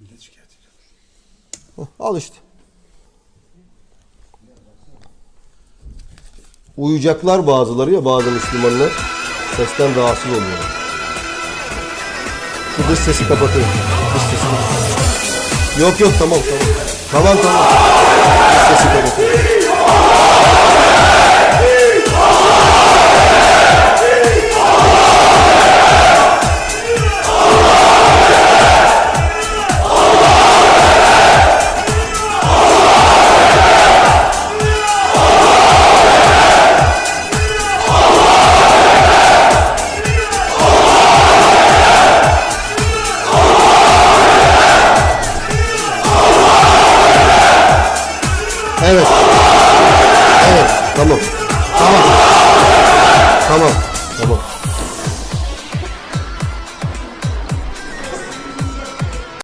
Millet şikayet ediyor. Al işte. Uyuyacaklar bazıları ya bazı Müslümanlar sesten rahatsız oluyorlar. Şu dış sesi kapatın. Dış sesini. Yok yok tamam tamam. Tamam tamam. Sesi. Evet. Evet. Tamam. Tamam. Tamam.